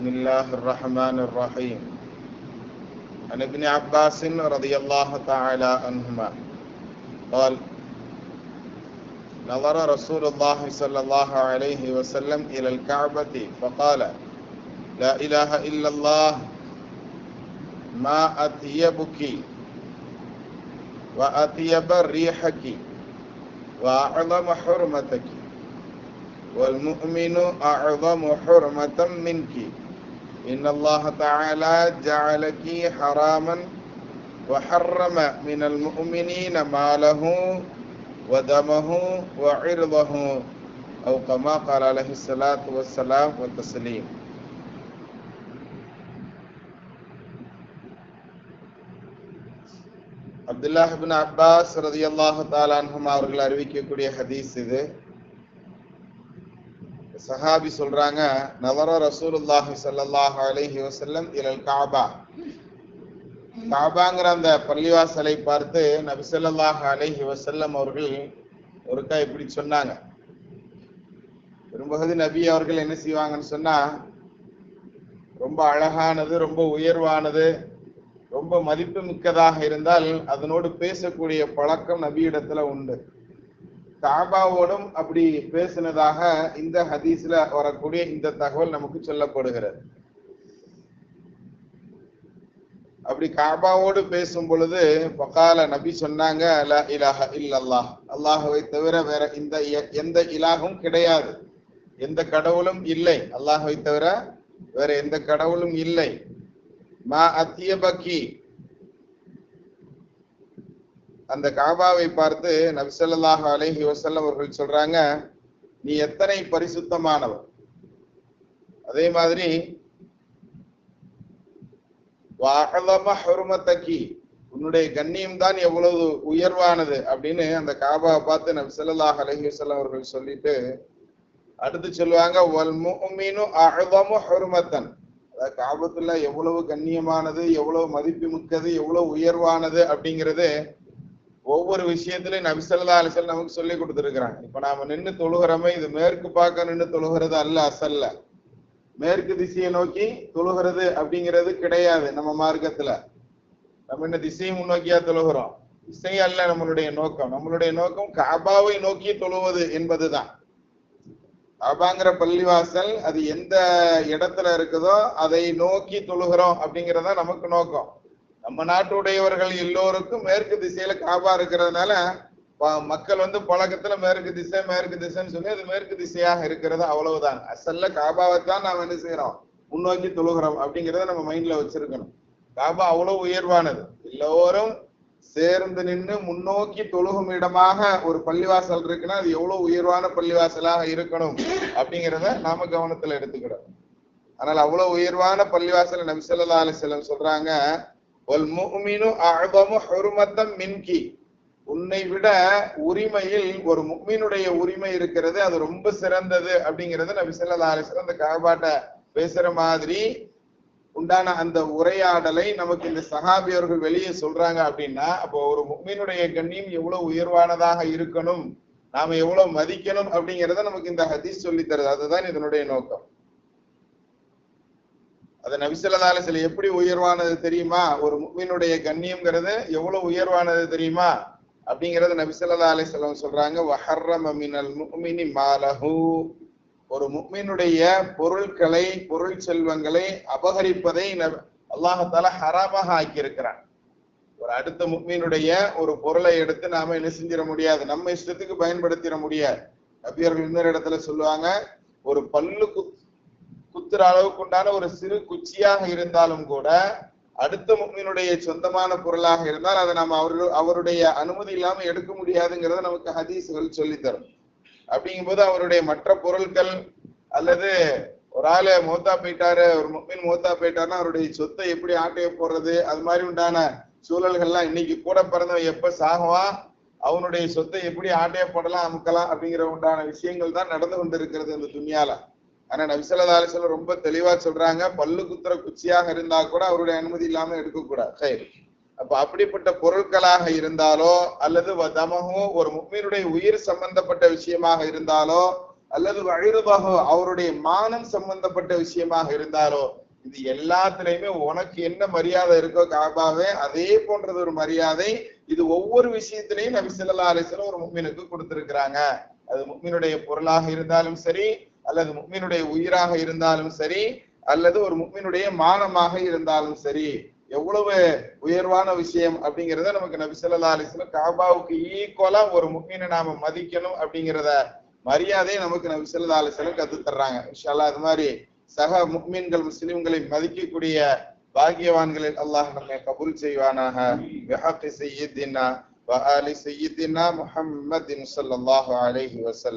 بسم الله الرحمن الرحيم. عن ابن عباس رضي الله تعالى عنهما قال نظر رسول الله صلى الله عليه وسلم إلى الكعبة فقال لا إله إلا الله ما أطيبك وأطيب ريحك وأعظم حرمتك والمؤمن أعظم حرمة منك. إن الله تعالى جعلك حراما وحرم من المؤمنين ماله ودمه وعرضه أو كما قال عليه الصلاة والسلام والتسليم அப்துல்லாஹ் இப்னு Abbas ரதியல்லாஹு தஆலா அன்ஹுமா அவர்கள் அறிவிக்கக்கூடிய ஹதீஸ் இது சஹாபி சொல்றாங்க நவர ரசூலுல்லாஹி ஸல்லல்லாஹு அலைஹி வஸல்லம் இலல் காபா. காபாங்கிற அந்த பள்ளிவாசலை பார்த்து நபி ஸல்லல்லாஹு அலைஹி வஸல்லம் அவர்கள் ஒருக்கா இப்படி சொன்னாங்க. பெரும்பகுதி நபி அவர்கள் என்ன செய்வாங்கன்னு சொன்னா ரொம்ப அழகானது ரொம்ப உயர்வானது ரொம்ப மதிப்பு மிக்கதாக இருந்தால் அதனோடு பேசக்கூடிய பழக்கம் நபியிடத்துல உண்டு. காபாவோடும் அப்படி பேசினதாக இந்த ஹதீஸ்ல வரக்கூடிய இந்த தகவல் நமக்கு சொல்லப்படுகிறது. அப்படி காபாவோடு பேசும் பொழுது பக்கால நபி சொன்னாங்க லா இலாஹ இல்லல்லாஹ். அல்லாஹுவை தவிர வேற இந்த எ- எந்த இலாகும் கிடையாது. எந்த கடவுளும் இல்லை. அல்லாஹுவை தவிர வேற எந்த கடவுளும் இல்லை. மா அத்தியபக்கி அந்த காபாவை பார்த்து நபிசல்லாஹ் ஸல்லல்லாஹு வசல்லம் அவர்கள் சொல்றாங்க நீ எத்தனை பரிசுத்தமானவர்? அதே மாதிரி ஹருமத்தக்கி உன்னுடைய கண்ணியம் தான் எவ்வளவு உயர்வானது? அப்படின்னு அந்த காபாவை பார்த்து நபி ஸல்லல்லாஹு அலைஹி அவர்கள் சொல்லிட்டு அடுத்து சொல்லுவாங்க வல் அதாவது காபத்துல எவ்வளவு கண்ணியமானது எவ்வளவு மதிப்பு மிக்கது எவ்வளவு உயர்வானது அப்படிங்கிறது ஒவ்வொரு விஷயத்திலையும் நபிசல்லா அலிசல் நமக்கு சொல்லி கொடுத்துருக்கிறாங்க. இப்ப நாம நின்னு தொழுகிறோமே இது மேற்கு பார்க்க நின்னு தொழுகிறது அல்ல அசல்ல. மேற்கு திசையை நோக்கி தொழுகிறது அப்படிங்கிறது கிடையாது நம்ம மார்க்கத்துல. நம்ம என்ன திசையை முன்னோக்கியா தொழுகிறோம். திசை அல்ல நம்மளுடைய நோக்கம். நம்மளுடைய நோக்கம் காபாவை நோக்கி தொழுவது என்பதுதான். காபாங்கிற பள்ளிவாசல் அது எந்த இடத்துல இருக்குதோ அதை நோக்கி தொழுகிறோம் அப்படிங்கறதுதான் நமக்கு நோக்கம். நம்ம நாட்டுடையவர்கள் எல்லோருக்கும் மேற்கு திசையில காபா இருக்கிறதுனால ப- மக்கள் வந்து பழக்கத்துல மேற்கு திசை மேற்கு திசைன்னு சொல்லி அது மேற்கு திசையாக இருக்கிறது அவ்வளவுதான். அசல்ல காபாவை தான் நாம் என்ன செய்யறோம்? முன்னோக்கி தொழுகிறோம் அப்படிங்கறத நம்ம மைண்ட்ல வச்சிருக்கணும். காபா அவ்வளவு உயர்வானது. எல்லோரும் சேர்ந்து நின்று முன்னோக்கி தொழுகும் இடமாக ஒரு பள்ளிவாசல் இருக்குன்னா அது எவ்வளவு உயர்வான பள்ளிவாசலாக இருக்கணும் அப்படிங்கிறத நாம கவனத்துல எடுத்துக்கிறோம் ஆனால் அவ்வளவு உயர்வான பள்ளிவாசல் நபி அலிசல்லம் சொல்றாங்க வல் முஃமினு அஅதமு ஹுர்மத்தம் மின்கி. உன்னை விட உரிமையில் ஒரு முக்மீனுடைய உரிமை இருக்கிறது அது ரொம்ப சிறந்தது அப்படிங்கிறது நபி சொல்லா அலிஸ்லாம் அந்த காபாட்ட பேசுற மாதிரி உண்டான அந்த உரையாடலை நமக்கு இந்த சகாபியர்கள் வெளியே சொல்றாங்க அப்படின்னா அப்போ ஒரு முக்மீனுடைய கண்ணியம் எவ்வளவு உயர்வானதாக இருக்கணும் நாம எவ்வளவு மதிக்கணும் அப்படிங்கறத நமக்கு இந்த ஹதீஸ் சொல்லி தருது. அதுதான் இதனுடைய நோக்கம். அது நபிசல்லா சில எப்படி உயர்வானது தெரியுமா? ஒரு முக்மீனுடைய கண்ணியம்ங்கிறது எவ்வளவு உயர்வானது தெரியுமா? அப்படிங்கறது நபிசல்லா அலிசல்லம் சொல்றாங்க வஹர்ரம மினல் முக்மினி மாலஹு. ஒரு முக்மீனுடைய பொருட்களை பொருள் செல்வங்களை அபகரிப்பதை அல்லாஹால ஹராமாக ஆக்கியிருக்கிறான். ஒரு அடுத்த முக்மீனுடைய ஒரு பொருளை எடுத்து நாம என்ன செஞ்சிட முடியாது? நம்ம இஷ்டத்துக்கு பயன்படுத்திட முடியாது. நபியர்கள் இன்னொரு இடத்துல சொல்லுவாங்க ஒரு பல்லு குத் குத்துற அளவுக்கு உண்டான ஒரு சிறு குச்சியாக இருந்தாலும் கூட அடுத்த முக்மீனுடைய சொந்தமான பொருளாக இருந்தால் அதை நம்ம அவரு அவருடைய அனுமதி இல்லாம எடுக்க முடியாதுங்கிறத நமக்கு ஹதீஸ்கள் சொல்லித்தரும். அப்படிங்கும்போது அவருடைய மற்ற பொருட்கள் அல்லது ஒரு ஆளு மோத்தா போயிட்டாரு ஒரு முக்மீன் மோத்தா போயிட்டாருன்னா அவருடைய சொத்தை எப்படி ஆட்டைய போடுறது அது மாதிரி உண்டான சூழல்கள்லாம் இன்னைக்கு கூட பிறந்தவன் எப்ப சாகுவான் அவனுடைய சொத்தை எப்படி ஆட்டைய போடலாம் அமுக்கலாம் அப்படிங்கிற உண்டான விஷயங்கள் தான் நடந்து கொண்டிருக்கிறது இந்த துணியால ஆனா நபிசல்லா அலிசல்ல ரொம்ப தெளிவா சொல்றாங்க பல்லு குத்துற குச்சியாக இருந்தா கூட அவருடைய அனுமதி இல்லாம எடுக்கக்கூடாது சரி அப்ப அப்படிப்பட்ட பொருட்களாக இருந்தாலோ அல்லது வ- ஒரு முக்மீனுடைய உயிர் சம்பந்தப்பட்ட விஷயமாக இருந்தாலோ அல்லது வழிருபாகோ அவருடைய மானம் சம்பந்தப்பட்ட விஷயமாக இருந்தாலோ இது எல்லாத்துலயுமே உனக்கு என்ன மரியாதை இருக்கோ காபாவே அதே போன்றது ஒரு மரியாதை இது ஒவ்வொரு விஷயத்திலையும் நபி சொல்லா அலைஹி ஒரு முக்மீனுக்கு கொடுத்திருக்கிறாங்க. அது முக்மீனுடைய பொருளாக இருந்தாலும் சரி அல்லது முக்மினுடைய உயிராக இருந்தாலும் சரி அல்லது ஒரு முக்மினுடைய மானமாக இருந்தாலும் சரி எவ்வளவு உயர்வான விஷயம் அப்படிங்கறத நமக்கு நபி ஸல்லல்லாஹு அலைஹி வஸல்லம் காபாவுக்கு ஈக்குவலா ஒரு முக்மினை நாம மதிக்கணும் அப்படிங்கிறத மரியாதையை நமக்கு நபி ஸல்லல்லாஹு அலைஹி வஸல்லம் கத்து தர்றாங்க இன்ஷா அல்லாஹ் அது மாதிரி சக முக்மீன்கள் முஸ்லிம்களை மதிக்கக்கூடிய பாக்கியவான்களில் அல்லாஹ் நம்மை கபூல் செய்வானாக பிஹக்கி சையீதினா وآل سيدنا محمد صلى الله عليه وسلم